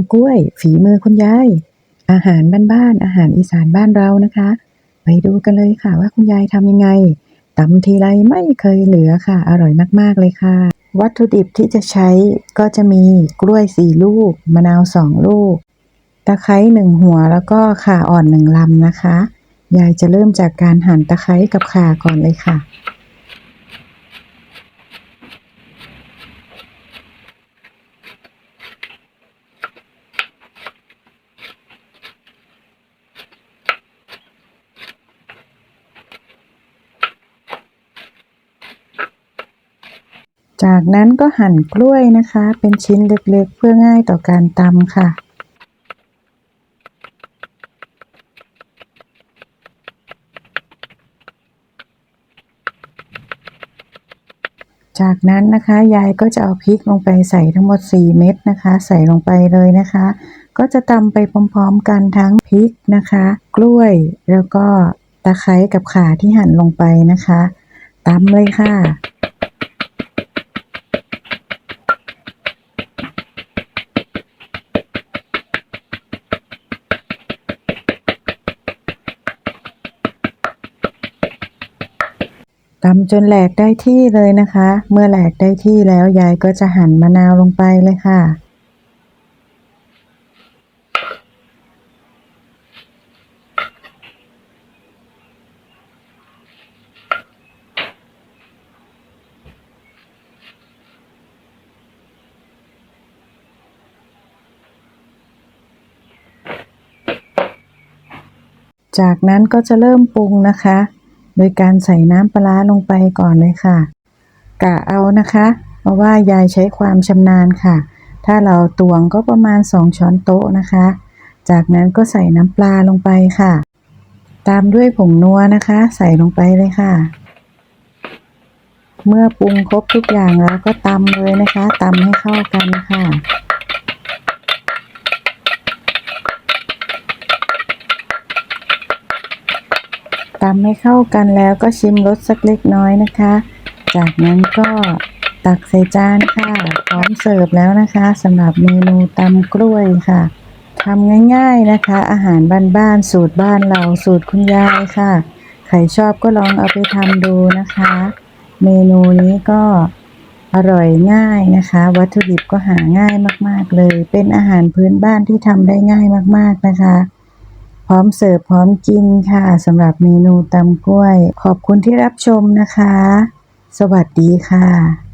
ำกล้วย ฝีมือคุณยาย อาหารบ้านๆอาหารอีสานบ้านเรานะคะ ไปดูกันเลยค่ะว่าคุณยายทำยังไงตำทีไรไม่เคยเหลือค่ะ อร่อยมากๆเลยค่ะ วัตถุดิบที่จะใช้ก็จะมีกล้วยสี่ลูก มะนาวสองลูก ตะไคร้หนึ่งหัวแล้วก็ข่าอ่อนหนึ่งลำนะคะ ยายจะเริ่มจากการหั่นตะไคร้กับข่าก่อนเลยค่ะ จากนั้นก็หั่นกล้วยนะคะ เป็นชิ้นเล็กๆ เพื่อง่ายต่อการตำค่ะ จากนั้นนะคะยายก็จะเอาพริกลงไปใส่ทั้งหมด 4 เม็ดนะคะ ใส่ลงไปเลยนะคะ ก็จะตำไปพร้อมๆกันทั้งพริกนะคะ กล้วยแล้วก็ตะไคร้กับข่าที่หั่นลงไปนะคะตำเลยค่ะ ตำจนแหลกได้ที่เลยนะคะ เมื่อแหลกได้ที่แล้วยายก็จะหั่นมะนาวลงไปเลยค่ะ จากนั้นก็จะเริ่มปรุงนะคะ โดยการใส่น้ำปลาลงไปก่อนเลยค่ะ กะเอานะคะ เพราะว่ายายใช้ความชำนาญค่ะ ถ้าเราตวงก็ประมาณ 2 ช้อนโต๊ะนะคะ จากนั้นก็ใส่น้ำปลาลงไปค่ะ ตามด้วยผงนัวนะคะ ใส่ลงไปเลยค่ะ เมื่อปรุงครบทุกอย่างแล้วก็ตำเลยนะคะตำให้เข้ากันค่ะ ตำให้เข้ากันแล้วก็ชิมรสสักเล็กน้อยนะคะ จากนั้นก็ตักใส่จานค่ะ พร้อมเสิร์ฟแล้วนะคะสำหรับเมนูตำกล้วยค่ะทำง่ายๆนะคะ อาหารบ้านๆสูตรบ้านเราสูตรคุณยายค่ะ ใครชอบก็ลองเอาไปทำดูนะคะ เมนูนี้ก็อร่อยง่ายนะคะ วัตถุดิบก็หาง่ายมาก ๆ เลย เป็นอาหารพื้นบ้านที่ทำได้ง่ายมาก ๆนะคะ พร้อมเสิร์ฟพร้อมกินค่ะสำหรับเมนูตำกล้วย ขอบคุณที่รับชมนะคะ สวัสดีค่ะ